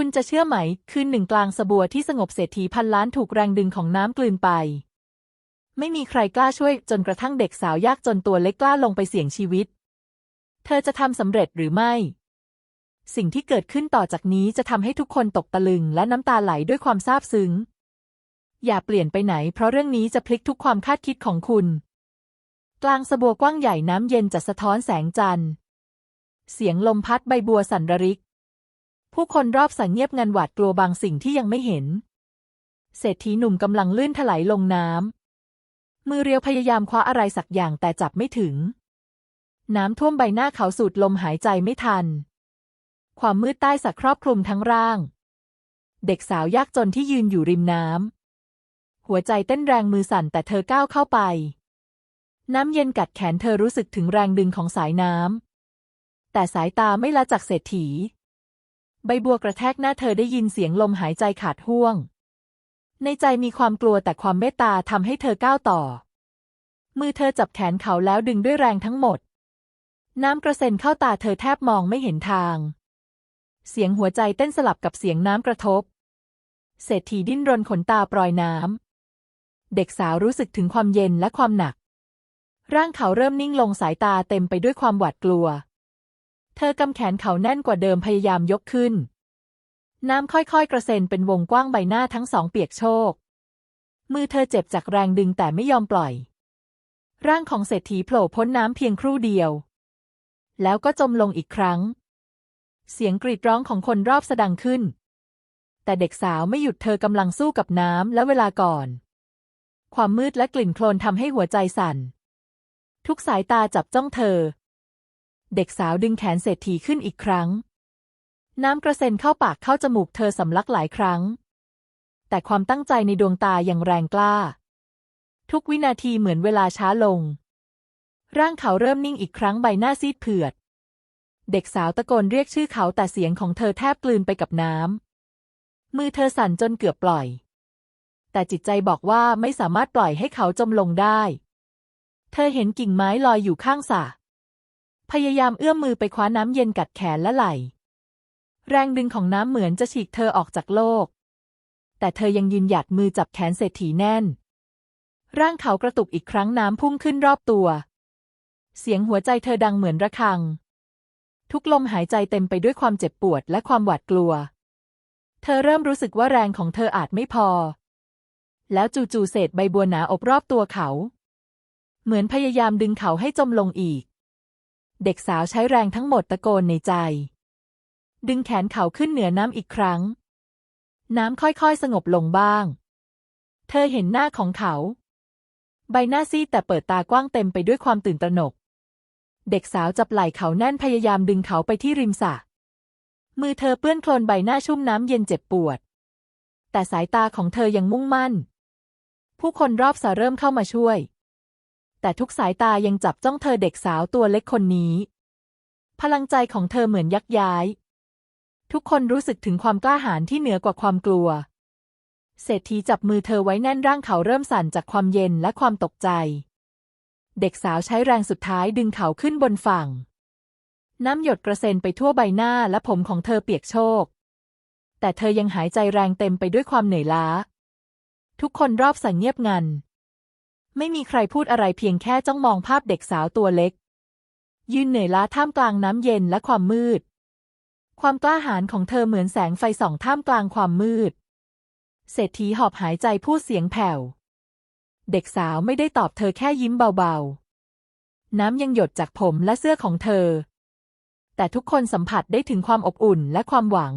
คุณจะเชื่อไหม คืนหนึ่งกลางสบัวที่สงบเศรษฐีพันล้านถูกแรงดึงของน้ำกลืนไป ไม่มีใครกล้าช่วยจนกระทั่งเด็กสาวยากจนตัวเล็กกล้าลงไปเสี่ยงชีวิต เธอจะทำสำเร็จหรือไม่ สิ่งที่เกิดขึ้นต่อจากนี้จะทำให้ทุกคนตกตะลึงและน้ำตาไหลด้วยความซาบซึ้ง อย่าเปลี่ยนไปไหน เพราะเรื่องนี้จะพลิกทุกความคาดคิดของคุณ กลางสบัวกว้างใหญ่น้ำเย็นจะสะท้อนแสงจันทร์ เสียงลมพัดใบบัวสั่นระริก ผู้คนรอบสังเงียบงันหวาดกลัวบางสิ่งที่ยังไม่เห็น เศรษฐีหนุ่มกำลังลื่นถลายลงน้ำ มือเรียวพยายามคว้าอะไรสักอย่างแต่จับไม่ถึง น้ำท่วมใบหน้าเขาสูดลมหายใจไม่ทัน ความมืดใต้สักครอบคลุมทั้งร่าง เด็กสาวยากจนที่ยืนอยู่ริมน้ำ หัวใจเต้นแรงมือสั่นแต่เธอก้าวเข้าไป น้ำเย็นกัดแขนเธอรู้สึกถึงแรงดึงของสายน้ำแต่สายตาไม่ละจากเศรษฐี ใบบัวกระแทกหน้าเธอได้ยินเสียงลมหายใจขาดห่วง ในใจมีความกลัวแต่ความเมตตาทำให้เธอก้าวต่อ มือเธอจับแขนเขาแล้วดึงด้วยแรงทั้งหมด น้ำกระเซ็นเข้าตาเธอแทบมองไม่เห็นทาง เสียงหัวใจเต้นสลับกับเสียงน้ำกระทบ เศรษฐีดิ้นรนขนตาปลอยน้ำ เด็กสาวรู้สึกถึงความเย็นและความหนัก ร่างเขาเริ่มนิ่งลงสายตาเต็มไปด้วยความหวาดกลัว เธอกำแขนเขาแน่นกว่าเดิมพยายามยกขึ้น น้ำค่อยๆ กระเซ็นเป็นวงกว้างใบหน้าทั้งสองเปียกโชก มือเธอเจ็บจากแรงดึงแต่ไม่ยอมปล่อย ร่างของเศรษฐีโผล่พ้นน้ำเพียงครู่เดียว แล้วก็จมลงอีกครั้ง เสียงกรีดร้องของคนรอบสะดังขึ้น แต่เด็กสาวไม่หยุดเธอกำลังสู้กับน้ำและเวลาก่อน ความมืดและกลิ่นโคลนทำให้หัวใจสั่น ทุกสายตาจับจ้องเธอ เด็กสาวดึงแขนเศรษฐีขึ้นอีกครั้ง น้ำกระเซ็นเข้าปากเข้าจมูกเธอสำลักหลายครั้ง แต่ความตั้งใจในดวงตายังแรงกล้า ทุกวินาทีเหมือนเวลาช้าลง ร่างเขาเริ่มนิ่งอีกครั้งใบหน้าซีดเผือด เด็กสาวตะโกนเรียกชื่อเขาแต่เสียงของเธอแทบกลืนไปกับน้ำมือเธอสั่นจนเกือบปล่อย แต่จิตใจบอกว่าไม่สามารถปล่อยให้เขาจมลงได้ เธอเห็นกิ่งไม้ลอยอยู่ข้างสระ พยายามเอื้อมมือไปคว้าน้ำเย็นกัดแขนและไหล่ แรงดึงของน้ำเหมือนจะฉีกเธอออกจากโลก แต่เธอยังยืนหยัดมือจับแขนเศรษฐีแน่น ร่างเขากระตุกอีกครั้งน้ำพุ่งขึ้นรอบตัว เสียงหัวใจเธอดังเหมือนระฆัง ทุกลมหายใจเต็มไปด้วยความเจ็บปวดและความหวาดกลัว เธอเริ่มรู้สึกว่าแรงของเธออาจไม่พอ แล้วจู่ๆเศษใบบัวหนาอบรอบตัวเขา เหมือนพยายามดึงเขาให้จมลงอีก เด็กสาวใช้แรงทั้งหมดตะโกนในใจ ดึงแขนเขาขึ้นเหนือน้ำอีกครั้ง น้ำค่อยๆสงบลงบ้าง เธอเห็นหน้าของเขา ใบหน้าซีดแต่เปิดตากว้างเต็มไปด้วยความตื่นตระหนก เด็กสาวจับไหล่เขาแน่นพยายามดึงเขาไปที่ริมสระมือเธอเปื้อนโคลนใบหน้าชุ่มน้ำเย็นเจ็บปวด แต่สายตาของเธอยังมุ่งมั่น ผู้คนรอบสระเริ่มเข้ามาช่วย แต่ทุกสายตายังจับจ้องเธอเด็กสาวตัวเล็กคนนี้ พลังใจของเธอเหมือนยักย้าย ทุกคนรู้สึกถึงความกล้าหาญที่เหนือกว่าความกลัว เศรษฐีจับมือเธอไว้แน่นร่างเขาเริ่มสั่นจากความเย็นและความตกใจ เด็กสาวใช้แรงสุดท้ายดึงเขาขึ้นบนฝั่ง น้ำหยดกระเซ็นไปทั่วใบหน้าและผมของเธอเปียกโชก แต่เธอยังหายใจแรงเต็มไปด้วยความเหนื่อยล้า ทุกคนรอบสั่งเงียบงัน ไม่มีใครพูดอะไรเพียงแค่จ้องมองภาพเด็กสาวตัวเล็ก ยืนเหนื่อยล้าท่ามกลางน้ำเย็นและความมืด ความกล้าหาญของเธอเหมือนแสงไฟส่องท่ามกลางความมืด เศรษฐีหอบหายใจพูดเสียงแผ่ว เด็กสาวไม่ได้ตอบเธอแค่ยิ้มเบาๆ น้ำยังหยดจากผมและเสื้อของเธอ แต่ทุกคนสัมผัสได้ถึงความอบอุ่นและความหวัง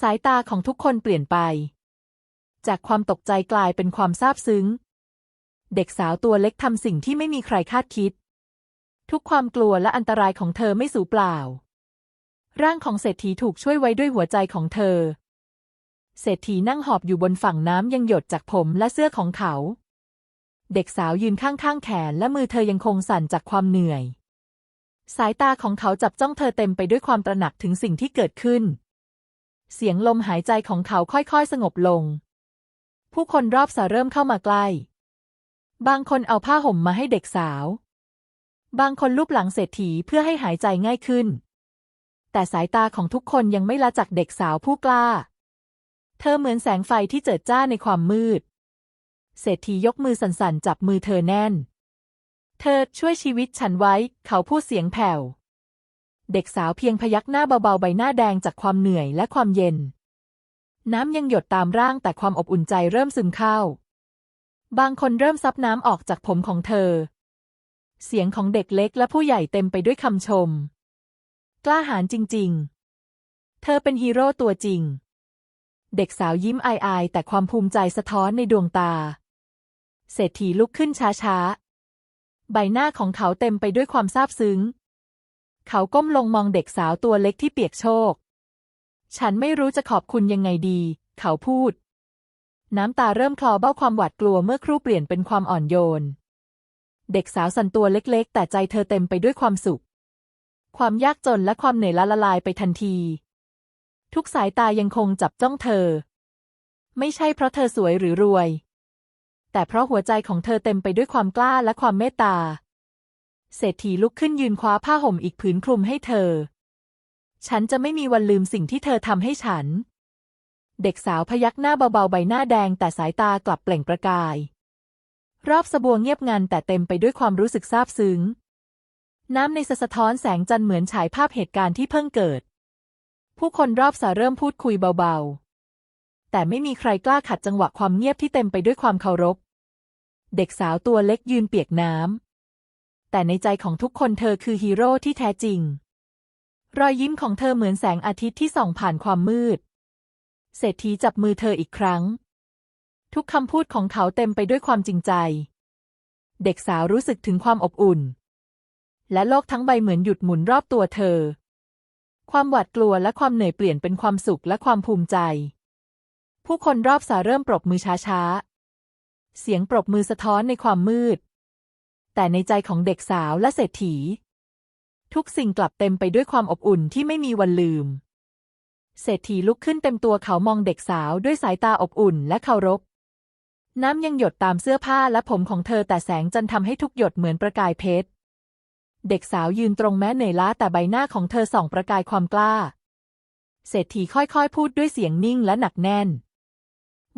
สายตาของทุกคนเปลี่ยนไป จากความตกใจกลายเป็นความซาบซึ้ง เด็กสาวตัวเล็กทำสิ่งที่ไม่มีใครคาดคิด ทุกความกลัวและอันตรายของเธอไม่สูญเปล่า ร่างของเศรษฐีถูกช่วยไว้ด้วยหัวใจของเธอ เศรษฐีนั่งหอบอยู่บนฝั่งน้ำยังหยดจากผมและเสื้อของเขา เด็กสาวยืนข้างๆแขนและมือเธอยังคงสั่นจากความเหนื่อย สายตาของเขาจับจ้องเธอเต็มไปด้วยความตระหนักถึงสิ่งที่เกิดขึ้น เสียงลมหายใจของเขาค่อยๆสงบลง ผู้คนรอบสระเริ่มเข้ามาใกล้ บางคนเอาผ้าห่มมาให้เด็กสาว บางคนลูบหลังเศรษฐีเพื่อให้หายใจง่ายขึ้น แต่สายตาของทุกคนยังไม่ละจากเด็กสาวผู้กล้า เธอเหมือนแสงไฟที่เจิดจ้าในความมืด เศรษฐียกมือสั่นๆ จับมือเธอแน่น เธอช่วยชีวิตฉันไว้ เขาพูดเสียงแผ่ว เด็กสาวเพียงพยักหน้าเบาๆ ใบหน้าแดงจากความเหนื่อยและความเย็น น้ำยังหยดตามร่างแต่ความอบอุ่นใจเริ่มซึมเข้า บางคนเริ่มซับน้ำออกจากผมของเธอ เสียงของเด็กเล็กและผู้ใหญ่เต็มไปด้วยคำชม กล้าหาญจริง ๆ เธอเป็นฮีโร่ตัวจริง เด็กสาวยิ้มอายๆ แต่ความภูมิใจสะท้อนในดวงตา เศรษฐีลุกขึ้นช้าๆ ใบหน้าของเขาเต็มไปด้วยความซาบซึ้ง เขาก้มลงมองเด็กสาวตัวเล็กที่เปียกโชก ฉันไม่รู้จะขอบคุณยังไงดี เขาพูด น้ำตาเริ่มคลอเบ้าความหวาดกลัวเมื่อครู่เปลี่ยนเป็นความอ่อนโยน เด็กสาวสั่นตัวเล็กๆ แต่ใจเธอเต็มไปด้วยความสุข ความยากจนและความเหนื่อยละละลายไปทันที ทุกสายตายังคงจับจ้องเธอ ไม่ใช่เพราะเธอสวยหรือรวย แต่เพราะหัวใจของเธอเต็มไปด้วยความกล้าและความเมตตา เศรษฐีลุกขึ้นยืนคว้าผ้าห่มอีกผืนคลุมให้เธอ ฉันจะไม่มีวันลืมสิ่งที่เธอทำให้ฉัน เด็กสาวพยักหน้าเบาๆ ใบหน้าแดงแต่สายตากลับเปล่งประกาย รอบสบัวเงียบงันแต่เต็มไปด้วยความรู้สึกซาบซึ้ง น้ำในสะท้อนแสงจันทร์เหมือนฉายภาพเหตุการณ์ที่เพิ่งเกิด ผู้คนรอบสาเริ่มพูดคุยเบาๆ แต่ไม่มีใครกล้าขัดจังหวะความเงียบที่เต็มไปด้วยความเคารพ เด็กสาวตัวเล็กยืนเปียกน้ำแต่ในใจของทุกคนเธอคือฮีโร่ที่แท้จริง รอยยิ้มของเธอเหมือนแสงอาทิตย์ที่ส่องผ่านความมืด เศรษฐีจับมือเธออีกครั้ง ทุกคำพูดของเขาเต็มไปด้วยความจริงใจ เด็กสาวรู้สึกถึงความอบอุ่น และโลกทั้งใบเหมือนหยุดหมุนรอบตัวเธอ ความหวาดกลัวและความเหนื่อยเปลี่ยนเป็นความสุขและความภูมิใจ ผู้คนรอบสาเริ่มปรบมือช้าๆ เสียงปรบมือสะท้อนในความมืด แต่ในใจของเด็กสาวและเศรษฐี ทุกสิ่งกลับเต็มไปด้วยความอบอุ่นที่ไม่มีวันลืม เศรษฐีลุกขึ้นเต็มตัวเขามองเด็กสาวด้วยสายตาอบอุ่นและเคารพ น้ำยังหยดตามเสื้อผ้าและผมของเธอแต่แสงจันทร์ทำให้ทุกหยดเหมือนประกายเพชร เด็กสาวยืนตรงแม้เหนื่อยล้าแต่ใบหน้าของเธอส่องประกายความกล้า เศรษฐีค่อยๆ พูดด้วยเสียงนิ่งและหนักแน่น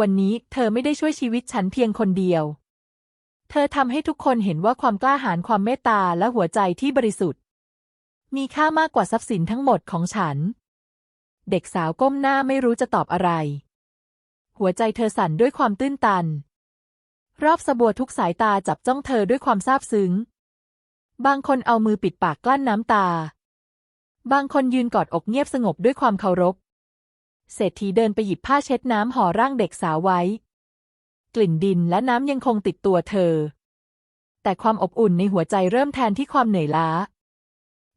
วันนี้เธอไม่ได้ช่วยชีวิตฉันเพียงคนเดียว เธอทำให้ทุกคนเห็นว่าความกล้าหาญความเมตตาและหัวใจที่บริสุทธิ์ มีค่ามากกว่าทรัพย์สินทั้งหมดของฉัน เด็กสาวก้มหน้าไม่รู้จะตอบอะไร หัวใจเธอสั่นด้วยความตื้นตัน รอบสบัวทุกสายตาจับจ้องเธอด้วยความซาบซึ้ง บางคนเอามือปิดปากกลั้นน้ำตา บางคนยืนกอดอกเงียบสงบด้วยความเคารพ เศรษฐีเดินไปหยิบผ้าเช็ดน้ำห่อร่างเด็กสาวไว้ กลิ่นดินและน้ำยังคงติดตัวเธอ แต่ความอบอุ่นในหัวใจเริ่มแทนที่ความเหนื่อยล้า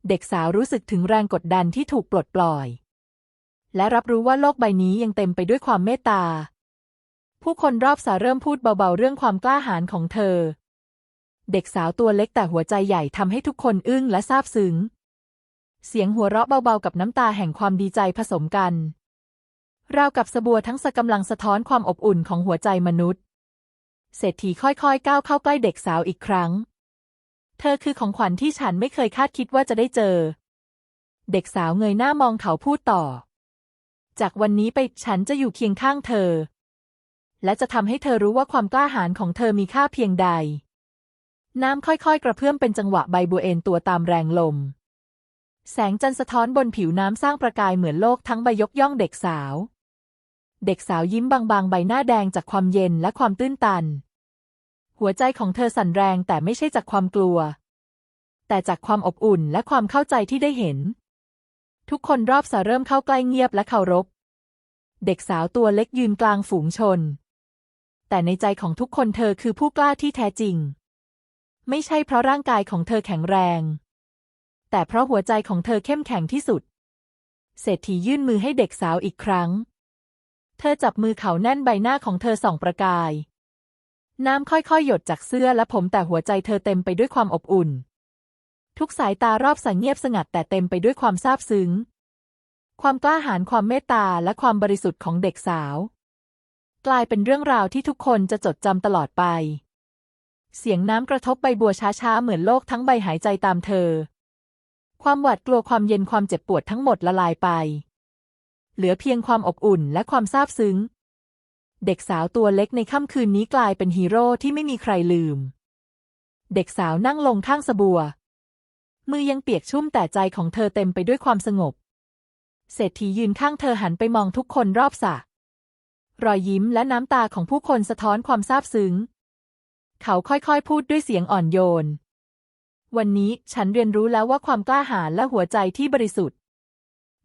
เด็กสาวรู้สึกถึงแรงกดดันที่ถูกปลดปล่อย และรับรู้ว่าโลกใบนี้ยังเต็มไปด้วยความเมตตา ผู้คนรอบสาเริ่มพูดเบาๆ เรื่องความกล้าหาญของเธอ เด็กสาวตัวเล็กแต่หัวใจใหญ่ทำให้ทุกคนอึ้งและซาบซึ้ง เสียงหัวเราะเบาๆ กับน้ำตาแห่งความดีใจผสมกัน ราวกับสบัวทั้งสะกำลังสะท้อนความอบอุ่นของหัวใจมนุษย์ เศรษฐีค่อยๆ ก้าวเข้าใกล้เด็กสาวอีกครั้ง เธอคือของขวัญที่ฉันไม่เคยคาดคิดว่าจะได้เจอ เด็กสาวเงยหน้ามองเขาพูดต่อ จากวันนี้ไปฉันจะอยู่เคียงข้างเธอ และจะทำให้เธอรู้ว่าความกล้าหาญของเธอมีค่าเพียงใด น้ำค่อยๆ กระเพื่อมเป็นจังหวะใบบัวเอ็นตัวตามแรงลม แสงจันทร์สะท้อนบนผิวน้ำสร้างประกายเหมือนโลกทั้งใบยกย่องเด็กสาว เด็กสาวยิ้มบางๆ ใบหน้าแดงจากความเย็นและความตื้นตัน หัวใจของเธอสั่นแรงแต่ไม่ใช่จากความกลัว แต่จากความอบอุ่นและความเข้าใจที่ได้เห็น ทุกคนรอบสาเริ่มเข้าใกล้เงียบและเคารพ เด็กสาวตัวเล็กยืนกลางฝูงชน แต่ในใจของทุกคนเธอคือผู้กล้าที่แท้จริง ไม่ใช่เพราะร่างกายของเธอแข็งแรง แต่เพราะหัวใจของเธอเข้มแข็งที่สุด เศรษฐียื่นมือให้เด็กสาวอีกครั้ง เธอจับมือเขาแน่นใบหน้าของเธอส่องประกาย น้ำค่อยๆ หยดจากเสื้อและผมแต่หัวใจเธอเต็มไปด้วยความอบอุ่น ทุกสายตารอบสังเงียบสงัดแต่เต็มไปด้วยความซาบซึ้ง ความกล้าหาญความเมตตาและความบริสุทธิ์ของเด็กสาว กลายเป็นเรื่องราวที่ทุกคนจะจดจำตลอดไป เสียงน้ำกระทบใบบัวช้าๆ เหมือนโลกทั้งใบหายใจตามเธอ ความหวาดกลัวความเย็นความเจ็บปวดทั้งหมดละลายไป เหลือเพียงความอบอุ่นและความซาบซึ้ง เด็กสาวตัวเล็กในค่ำคืนนี้กลายเป็นฮีโร่ที่ไม่มีใครลืม เด็กสาวนั่งลงข้างสบัว มือยังเปียกชุ่มแต่ใจของเธอเต็มไปด้วยความสงบ เศรษฐียืนข้างเธอหันไปมองทุกคนรอบสระรอยยิ้มและน้ำตาของผู้คนสะท้อนความซาบซึ้ง เขาค่อยๆพูดด้วยเสียงอ่อนโยน วันนี้ฉันเรียนรู้แล้วว่าความกล้าหาญและหัวใจที่บริสุทธิ์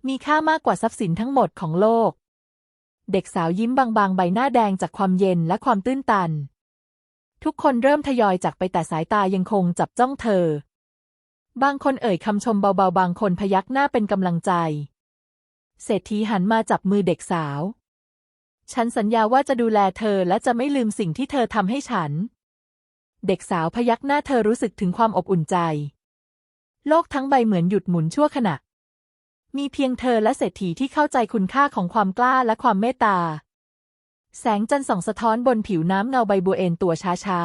มีค่ามากกว่าทรัพย์สินทั้งหมดของโลก เด็กสาวยิ้มบางๆ ใบหน้าแดงจากความเย็นและความตื้นตัน ทุกคนเริ่มทยอยจากไปแต่สายตายังคงจับจ้องเธอ บางคนเอ่ยคำชมเบาๆ บางคนพยักหน้าเป็นกำลังใจ เศรษฐีหันมาจับมือเด็กสาว ฉันสัญญาว่าจะดูแลเธอและจะไม่ลืมสิ่งที่เธอทำให้ฉัน เด็กสาวพยักหน้าเธอรู้สึกถึงความอบอุ่นใจ โลกทั้งใบเหมือนหยุดหมุนชั่วขณะ มีเพียงเธอและเศรษฐีที่เข้าใจคุณค่าของความกล้าและความเมตตา แสงจันทร์ส่องสะท้อนบนผิวน้ำเงาใบบัวเอ็นตัวช้า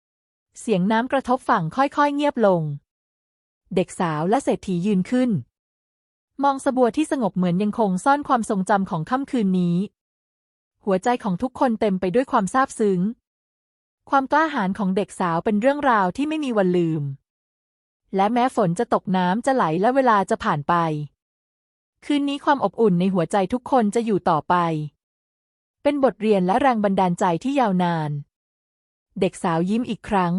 ๆ เสียงน้ำกระทบฝั่งค่อยๆ เงียบลง เด็กสาวและเศรษฐียืนขึ้น มองสบัวที่สงบเหมือนยังคงซ่อนความทรงจำของค่ำคืนนี้ หัวใจของทุกคนเต็มไปด้วยความซาบซึ้ง ความกล้าหาญของเด็กสาวเป็นเรื่องราวที่ไม่มีวันลืม และแม้ฝนจะตกน้ำจะไหลและเวลาจะผ่านไป คืนนี้ความอบอุ่นในหัวใจทุกคนจะอยู่ต่อไป เป็นบทเรียนและแรงบันดาลใจที่ยาวนาน เด็กสาวยิ้มอีกครั้ง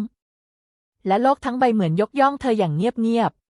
และโลกทั้งใบเหมือนยกย่องเธออย่างเงียบๆ